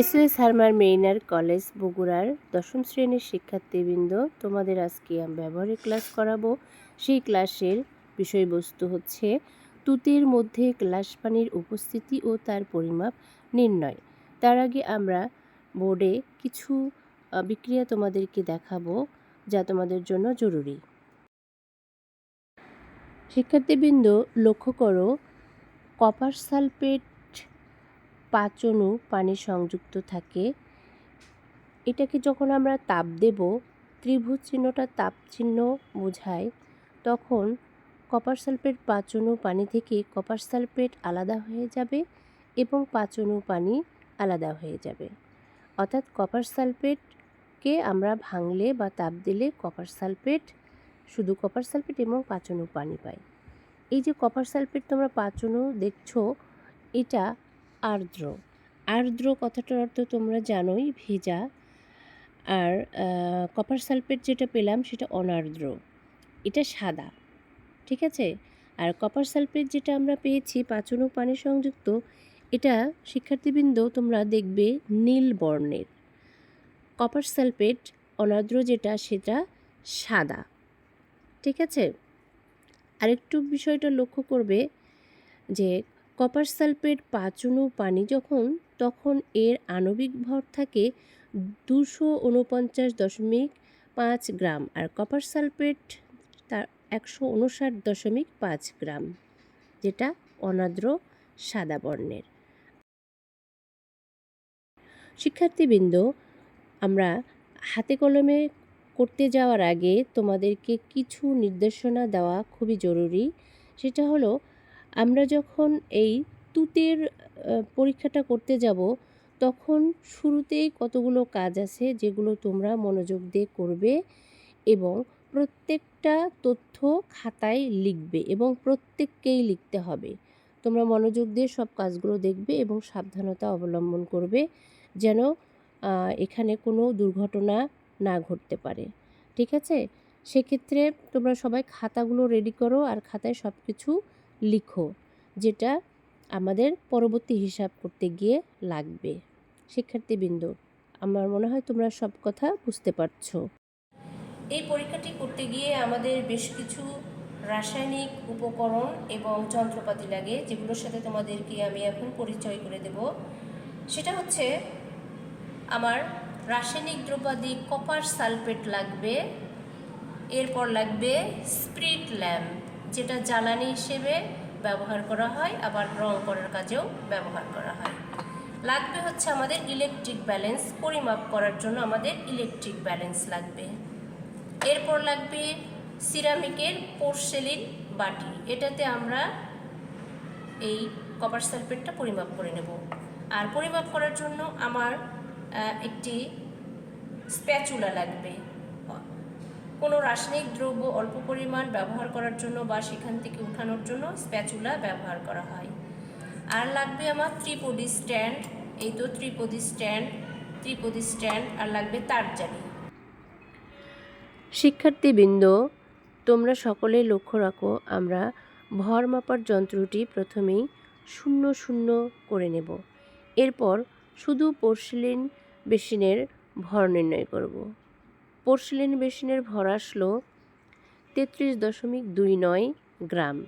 SOS হারমার মেইনার college, বগুড়ার দশম শ্রেণির শিক্ষার্থীবৃন্দ, তোমাদের আজকে আমি ব্যবহারিক ক্লাস করাবো। সেই ক্লাসের বিষয়বস্তু হচ্ছে তুতের মধ্যে গ্লাস পানির উপস্থিতি ও তার পরিমাপ নির্ণয়। তার আগে আমরা বোর্ডে কিছু বিক্রিয়া তোমাদেরকে দেখাবো যা তোমাদের জন্য জরুরি। শিক্ষার্থীবৃন্দ, লক্ষ্য করো, কপার সালফেট পাঁচ অণু পানি সংযুক্ত থাকে। এটাকে যখন আমরা তাপ দেব, ত্রিভুজ চিহ্নটা তাপ চিহ্ন বোঝায়, তখন কপার সালফেট পাঁচ অণু পানি থেকে কপার সালফেট আলাদা হয়ে যাবে এবং পাঁচ অণু পানি আলাদা হয়ে যাবে। অর্থাৎ কপার সালফেটকে আমরা ভাঙলে বা তাপ দিলে কপার সালফেট, শুধু কপার সালফেট এবং পাঁচ অণু পানি পাই। এই যে কপার সালফেট তোমরা পাঁচ অণু দেখছ, এটা আর্দ্র। আর্দ্র কথাটার অর্থ তোমরা জানোই, ভেজা। আর কপার সালফেট যেটা পেলাম সেটা অনার্দ্র। এটা সাদা। ঠিক আছে? আর কপার সালফেট যেটা আমরা পেয়েছি পাচন ও পানি সংযুক্ত, এটা শিক্ষার্থীবৃন্দ তোমরা দেখবে নীল বর্ণের। কপার সালফেট অনার্দ্র যেটা, সেটা সাদা। ঠিক আছে? আরেকটু বিষয়টা লক্ষ্য করবে যে কপার সালফেট পাঁচুনু পানি যখন, তখন এর আণবিক ভর থাকে দুশো উনপঞ্চাশ দশমিক পাঁচ গ্রাম আর কপার সালফেট তার একশো উনষাট দশমিক পাঁচ গ্রাম, যেটা অনাদ্র সাদা বর্ণের। শিক্ষার্থীবৃন্দ, আমরা হাতে কলমে করতে যাওয়ার আগে তোমাদেরকে কিছু নির্দেশনা দেওয়া খুবই জরুরি। সেটা হলো আমরা যখন এই তুতের পরীক্ষাটা করতে যাব, তখন শুরুতেই কতগুলো কাজ আছে যেগুলো তোমরা মনোযোগ দিয়ে করবে এবং প্রত্যেকটা তথ্য খাতায় লিখবে এবং প্রত্যেককেই লিখতে হবে। তোমরা মনোযোগ দিয়ে সব কাজগুলো দেখবে এবং সাবধানতা অবলম্বন করবে যেন এখানে কোনো দুর্ঘটনা না ঘটতে পারে। ঠিক আছে? সেক্ষেত্রে তোমরা সবাই খাতাগুলো রেডি করো আর খাতায় সব কিছু লিখো, যেটা আমাদের পরবর্তী হিসাব করতে গিয়ে লাগবে। শিক্ষার্থীবৃন্দ, আমার মনে হয় তোমরা সব কথা বুঝতে পারছ। এই পরীক্ষাটি করতে গিয়ে আমাদের বেশ কিছু রাসায়নিক উপকরণ এবং যন্ত্রপাতি লাগে, যেগুলোর সাথে তোমাদেরকে আমি এখন পরিচয় করে দেব। সেটা হচ্ছে, আমার রাসায়নিক দ্রব্যাদি কপার সালফেট লাগবে, এরপর লাগবে স্প্রিট ল্যাম্প যেটা জ্বালানি হিসেবে ব্যবহার করা হয়, আবার রং করার কাজেও ব্যবহার করা হয়। লাগবে হচ্ছে আমাদের ইলেকট্রিক ব্যালেন্স পরিমাপ করার জন্য আমাদের ইলেকট্রিক ব্যালেন্স লাগবে। এরপর লাগবে সিরামিকের পোর্সেলিন বাটি। এটাতে আমরা এই কপার সালফেটটা পরিমাপ করে নেব। আর পরিমাপ করার জন্য আমার একটি স্প্যাচুলা লাগবে। কোনো রাসায়নিক দ্রব্য অল্প পরিমাণ ব্যবহার করার জন্য বা সেখান থেকে উঠানোর জন্য স্প্যাচুলা ব্যবহার করা হয়। আর লাগবে আমার ত্রিপদি স্ট্যান্ড এই তো ত্রিপদি স্ট্যান্ড ত্রিপদি স্ট্যান্ড আর লাগবে তার তারজালি শিক্ষার্থীবৃন্দ, তোমরা সকলেই লক্ষ্য রাখো, আমরা ভর মাপার যন্ত্রটি প্রথমেই শূন্য শূন্য করে নেব। এরপর শুধু পোর্সিলিন বেসিনের ভর নির্ণয় করব। পোর্সিলিন বেসিনের ভর আসলো তেত্রিশ দশমিক দুই নয় গ্রাম।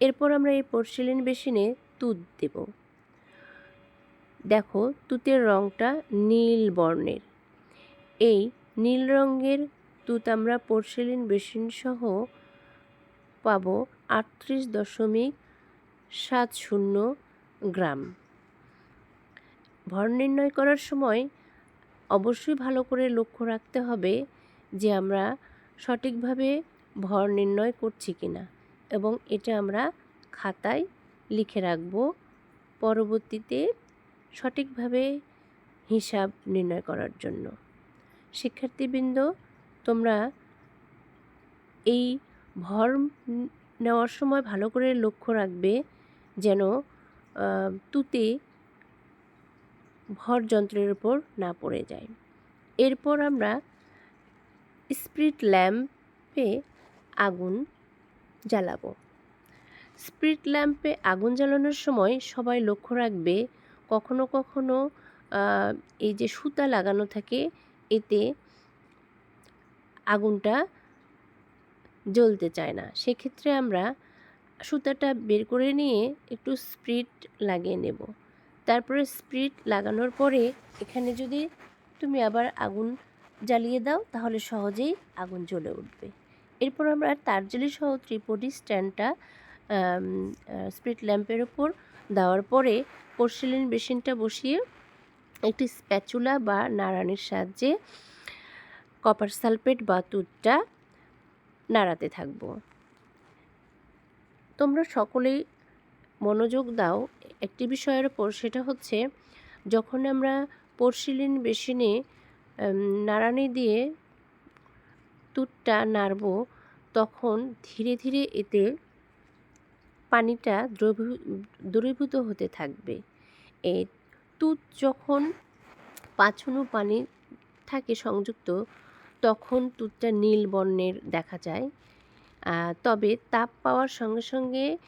এরপর আমরা এই পোর্সিলিন বেসিনে তুত দেব। দেখো, তুতের রঙটা নীল বর্ণের। এই নীল রঙের তুত আমরা পোর্সিলিন বেসিন সহ পাবো আটত্রিশ দশমিক সাত শূন্য গ্রাম। ভর নির্ণয় করার সময় অবশ্যই ভালো করে লক্ষ্য রাখতে হবে যে আমরা সঠিকভাবে ভর নির্ণয় করছি কি না এবং এটা আমরা খাতায় লিখে রাখব। পরবর্তীতে সঠিকভাবে হিসাব নির্ণয় করার জন্য। শিক্ষার্থীবৃন্দ, তোমরা এই ভর নেওয়ার সময় ভালো করে লক্ষ্য রাখবে যেন তুতে ভর যন্ত্রের উপর না পড়ে যায়। এরপর আমরা স্প্রিট ল্যাম্পে আগুন জ্বালাবো। স্প্রিট ল্যাম্পে আগুন জ্বালানোর সময় সবাই লক্ষ্য রাখবে, কখনো কখনো এই যে সুতা লাগানো থাকে, এতে আগুনটা জ্বলতে চায় না। সেক্ষেত্রে আমরা সুতাটা বের করে নিয়ে একটু স্প্রিট লাগিয়ে নেব। তারপরে স্প্রিট লাগানোর পরে এখানে যদি তুমি আবার আগুন জ্বালিয়ে দাও, তাহলে সহজেই আগুন জ্বলে উঠবে। এরপর আমরা তারজলি সহ ত্রিপডি স্ট্যান্ডটা স্প্রিট ল্যাম্পের ওপর দেওয়ার পরে পোর্সেলিন বেসিনটা বসিয়ে একটি স্প্যাচুলা বা নাড়ানির সাহায্যে কপার সালফেট বা দুধটা নাড়াতে থাকব। তোমরা সকলেই মনোযোগ দাও একটি বিষয়ের ওপর সেটা হচ্ছে, যখন আমরা পরশিলিন বেসিনে নাড়ানি দিয়ে তুতটা নাড়ব, তখন ধীরে ধীরে এতে পানিটা দ্রবী- দ্রবীভূত হতে থাকবে। এই তুত যখন পাঁচুনো পানি থাকে সংযুক্ত, তখন তুতটা নীল বর্ণের দেখা যায়। তবে তাপ পাওয়ার সঙ্গে সঙ্গে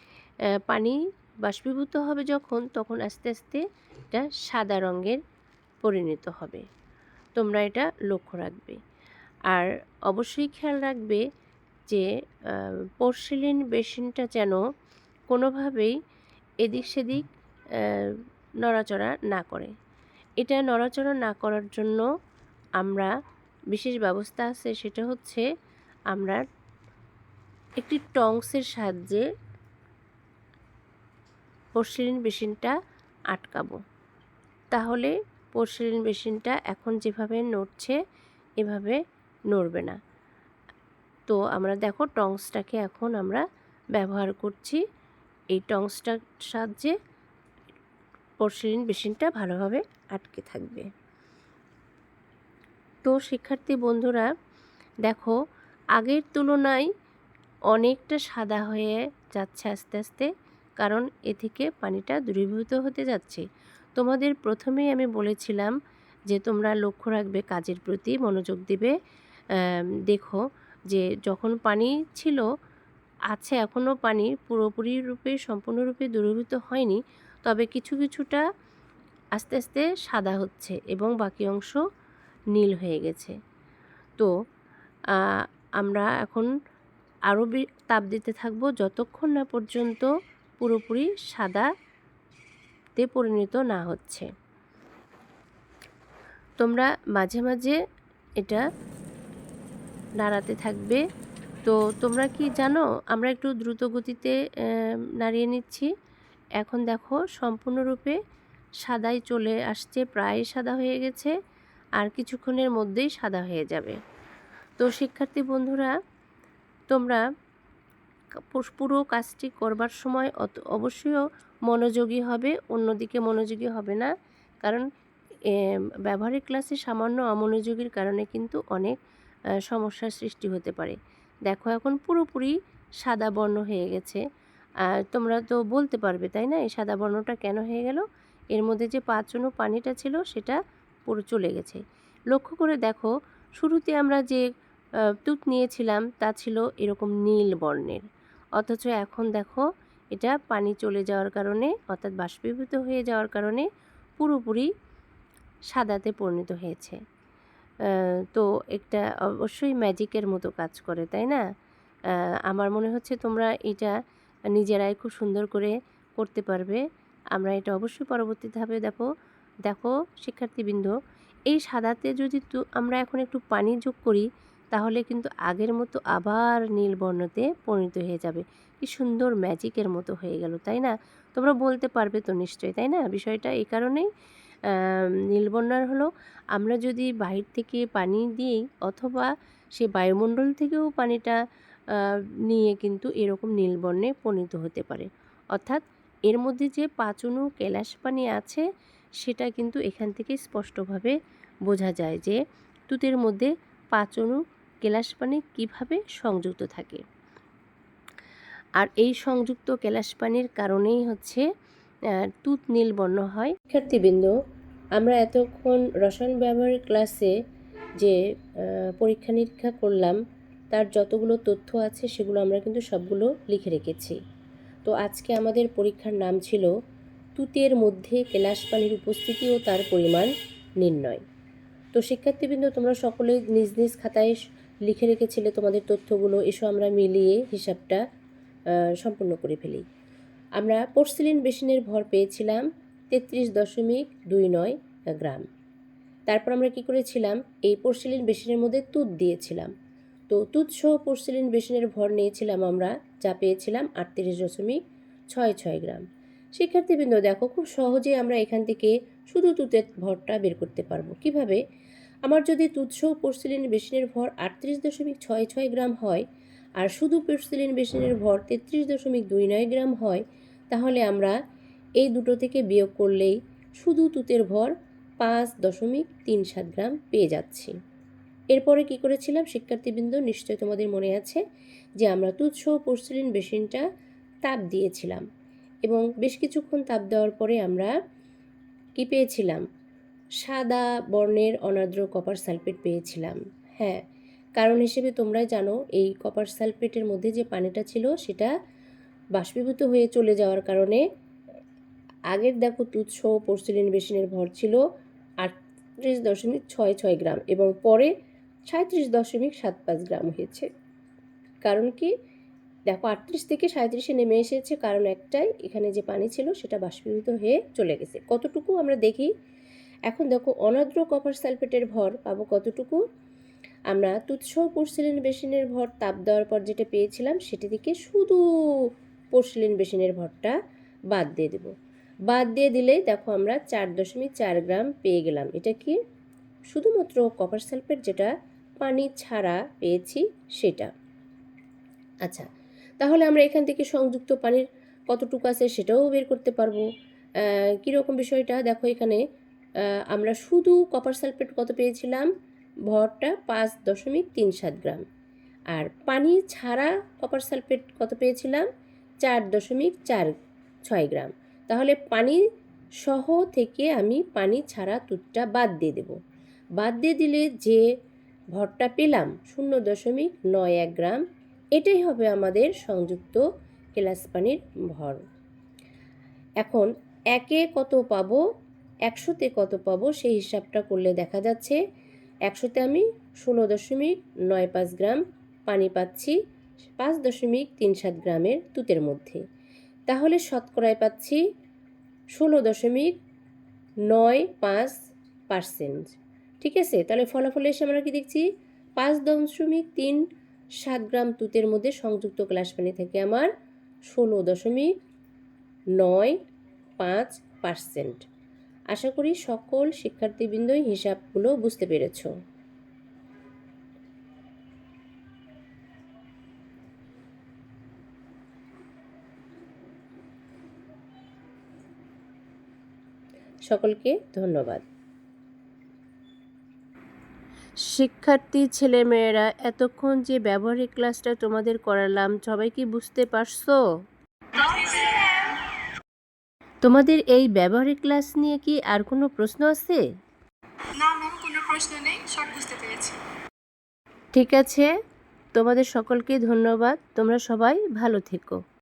পানি বাষ্পীভূত হবে যখন, তখন আস্তে আস্তে এটা সাদা রঙের পরিণত হবে। তোমরা এটা লক্ষ্য রাখবে। আর অবশ্যই খেয়াল রাখবে যে পোর্সেলিন বেসিনটা যেন কোনোভাবেই এদিক সেদিক নড়াচড়া না করে। এটা নড়াচড়া না করার জন্য আমরা বিশেষ ব্যবস্থা আছে, সেটা হচ্ছে আমরা একটি টংসের সাহায্যে পোর্সেলিন বেসিনটা আটকাবো। তাহলে পোর্সেলিন বেসিনটা এখন যেভাবে নড়ছে, এভাবে নড়বে না। তো আমরা দেখো টংসটাকে এখন আমরা ব্যবহার করছি। এই টংসটার সাহায্যে পোর্সেলিন বেসিনটা ভালোভাবে আটকে থাকবে। তো শিক্ষার্থী বন্ধুরা, দেখো আগের তুলনায় অনেকটা সাদা হয়ে যাচ্ছে আস্তে আস্তে। কারণ এ থেকে পানিটা দূরীভূত হতে যাচ্ছে। তোমাদের প্রথমেই আমি বলেছিলাম যে তোমরা লক্ষ্য রাখবে, কাজের প্রতি মনোযোগ দিবে। দেখো যে যখন পানি ছিল, আছে এখনও পানি পুরোপুরি রূপে, সম্পূর্ণরূপে দূরীভূত হয়নি, তবে কিছু কিছুটা আস্তে আস্তে সাদা হচ্ছে এবং বাকি অংশ নীল হয়ে গেছে। তো আমরা এখন আরও তাপ দিতে থাকব। যতক্ষণ না পর্যন্ত পুরোপুরি সাদাতে পরিণত না হচ্ছে। তোমরা মাঝে মাঝে এটা নাড়াতে থাকবে। তো তোমরা কি জানো, আমরা একটু দ্রুত গতিতে নাড়িয়ে নিচ্ছি। এখন দেখো সম্পূর্ণরূপে সাদাই চলে আসছে, প্রায় সাদা হয়ে গেছে, আর কিছুক্ষণের মধ্যেই সাদা হয়ে যাবে। তো শিক্ষার্থী বন্ধুরা, তোমরা পুরো কাজটি করবার সময় অত, অবশ্যই মনোযোগী হবে, অন্যদিকে মনোযোগী হবে না। কারণ ব্যবহারিক ক্লাসে সামান্য অমনোযোগীর কারণে কিন্তু অনেক সমস্যার সৃষ্টি হতে পারে। দেখো, এখন পুরোপুরি সাদা বর্ণ হয়ে গেছে। আর তোমরা তো বলতে পারবে, তাই না? এই সাদা বর্ণটা কেন হয়ে গেল? এর মধ্যে যে পাঁচনো পানিটা ছিল, সেটা পুরো চলে গেছে। লক্ষ্য করে দেখো, শুরুতে আমরা যে তুত নিয়েছিলাম, তা ছিল এরকম নীল বর্ণের। অথচ এখন দেখো, এটা পানি চলে যাওয়ার কারণে, অর্থাৎ বাষ্পীভূত হয়ে যাওয়ার কারণে পুরোপুরি সাদাতে পরিণত হয়েছে। তো একটা অবশ্যই ম্যাজিকের মতো কাজ করে, তাই না? আমার মনে হচ্ছে তোমরা এটা নিজেরাই খুব সুন্দর করে করতে পারবে। আমরা এটা অবশ্যই পরবর্তী ধাপে দেখো দেখো শিক্ষার্থীবৃন্দ, এই সাদাতে যদি আমরা এখন একটু পানি যোগ করি তাহলে কিন্তু আগের মতো আবার নীল বর্ণতে পরিণত হয়ে যাবে। কি সুন্দর ম্যাজিকের মতো হয়ে গেল তাই না? তোমরা বলতে পারবে তো নিশ্চয়ই তাই না? বিষয়টা এই কারণেই আম, নীলবর্ণার হলো আমরা যদি বাহির থেকে পানি দিই অথবা সে বায়ুমণ্ডল থেকেও পানিটা নিয়ে কিন্তু এরকম নীলবর্ণে পরিণত হতে পারে। অর্থাৎ এর মধ্যে যে পাচনু কেলাস পানি আছে সেটা কিন্তু এখান থেকে স্পষ্টভাবে বোঝা যায় যে তুতের মধ্যে পাচনু কেলাস পানি কীভাবে সংযুক্ত থাকে? আর এই সংযুক্ত কেলাস পানির কারণেই হচ্ছে তুত নীল বর্ণ হয়। শিক্ষার্থীবৃন্দ, আমরা এতক্ষণ রসায়ন ব্যবহারের ক্লাসে যে পরীক্ষা নিরীক্ষা করলাম, তার যতগুলো তথ্য আছে সেগুলো আমরা কিন্তু সবগুলো লিখে রেখেছি। তো আজকে আমাদের পরীক্ষার নাম ছিল, তুতের মধ্যে কেলাস পানির উপস্থিতি ও তার পরিমাণ নির্ণয়। তো শিক্ষার্থীবৃন্দ, তোমরা সকলে নিজ নিজ খাতায় লিখে রেখেছিলে তোমাদের তথ্যগুলো, এসো আমরা মিলিয়ে হিসাবটা সম্পূর্ণ করে ফেলি। আমরা পোর্সিলিন বেসিনের ভর পেয়েছিলাম তেত্রিশ দশমিক দুই নয় গ্রাম। তারপর আমরা কি করেছিলাম? এই পোর্সিলিন বেসিনের মধ্যে তুত দিয়েছিলাম। তো তুত সহ পোর্সিলিন বেসিনের ভর নিয়েছিলাম আমরা, যা পেয়েছিলাম আটত্রিশ দশমিক ছয় ছয় গ্রাম। শিক্ষার্থীবৃন্দ, দেখো, খুব সহজে আমরা এখান থেকে শুধু তুতের ভরটা বের করতে পারব। কীভাবে? আমার যদি তুৎসহ পোর্সিলিন বেসিনের ভর আটত্রিশ দশমিক ছয় ছয় গ্রাম হয়, আর শুধু পোর্সিলিন বেসিনের ভর তেত্রিশ দশমিক দুই নয় গ্রাম হয়, তাহলে আমরা এই দুটো থেকে বিয়োগ করলেই শুধু তুতের ভর পাঁচ দশমিক তিন সাত গ্রাম পেয়ে যাচ্ছি। এরপরে কি করেছিলাম? শিক্ষার্থীবৃন্দ, নিশ্চয় তোমাদের মনে আছে যে আমরা তুৎসহ পোর্সিলিন বেসিনটা তাপ দিয়েছিলাম এবং বেশ কিছুক্ষণ তাপ দেওয়ার পরে আমরা কি পেয়েছিলাম? সাদা বর্ণের অনার্দ্র কপার সালফেট পেয়েছিলাম। হ্যাঁ কারণ হিসেবে তোমরা জানো, এই কপার সালফেটের মধ্যে যে পানিটা ছিল, সেটা বাষ্পীভূত হয়ে চলে যাওয়ার কারণে আগের দেখো তুৎস পোর্সিলিন বেসিনের ভর ছিল আটত্রিশ দশমিক ছয় ছয় গ্রাম এবং পরে সাঁত্রিশ দশমিক সাত পাঁচ গ্রাম হয়েছে। কারণ কি? দেখো আটত্রিশ থেকে সাঁত্রিশে নেমে এসেছে, কারণ একটাই এখানে যে পানি ছিল, সেটা বাষ্পীভূত হয়ে চলে গেছে। কতটুকু আমরা দেখি? এখন দেখো অনাদ্র কপার সালফেটের ভর পাবো কতটুকু? আমরা তুৎস পোর্সিলিন বেসিনের ভর তাপ দেওয়ার পর যেটা পেয়েছিলাম সেটি থেকে শুধু পোর্সিলিন বেসিনের ভরটা বাদ দিয়ে দেব। বাদ দিয়ে দিলে দেখো আমরা চার দশমিক চার গ্রাম পেয়ে গেলাম। এটা কি? শুধুমাত্র কপার সালফেট যেটা পানি ছাড়া পেয়েছি সেটা। আচ্ছা তাহলে আমরা এখান থেকে সংযুক্ত পানির কতটুকু আছে সেটাও বের করতে পারব। কীরকম বিষয়টা? দেখো এখানে আমরা শুধু কপার সালফেট কত পেয়েছিলাম? ভরটা পাঁচ দশমিক তিন সাত গ্রাম। আর পানি ছাড়া কপার সালফেট কত পেয়েছিলাম? চার দশমিক চার ছয় গ্রাম। তাহলে পানি সহ থেকে আমি পানি ছাড়া দুধটা বাদ দিয়ে দেব। বাদ দিয়ে দিলে যে ভরটা পেলাম শূন্য দশমিক নয় এক গ্রাম, এটাই হবে আমাদের সংযুক্ত কেলাস পানির ভর। এখন একে কত পাবো? একশোতে কত পাবো সেই হিসাবটা করলে দেখা যাচ্ছে একশোতে আমি ষোলো দশমিক নয় পাঁচ গ্রাম পানি পাচ্ছি পাঁচ দশমিক তিন সাত গ্রামের তুতের মধ্যে। তাহলে শতকরায় পাচ্ছি ষোলো দশমিক নয় পাঁচ পার্সেন্ট। ঠিক আছে? তাহলে ফলাফলে এসে আমরা কি দেখছি? পাঁচ দশমিক তিন সাত গ্রাম তুতের মধ্যে সংযুক্ত গ্লাস পানি থেকে আমার ষোলো দশমিক নয় পাঁচ পার্সেন্ট। আশা করি সকল শিক্ষার্থীবৃন্দই হিসাবগুলো বুঝতে পেরেছ। সকলকে ধন্যবাদ। শিক্ষার্থী, ছেলেমেয়েরা, এতক্ষণ যে ব্যবহারিক ক্লাসটা তোমাদের করালাম, সবাই কি বুঝতে পারছ? তোমাদের এই ব্যবহারিক ক্লাস নিয়ে কি আর কোনো প্রশ্ন আছে? না ম্যাম কোনো প্রশ্ন নেই সব বুঝতে পেরেছি। ঠিক আছে তোমাদের সকলকে ধন্যবাদ তোমরা সবাই ভালো থেকো।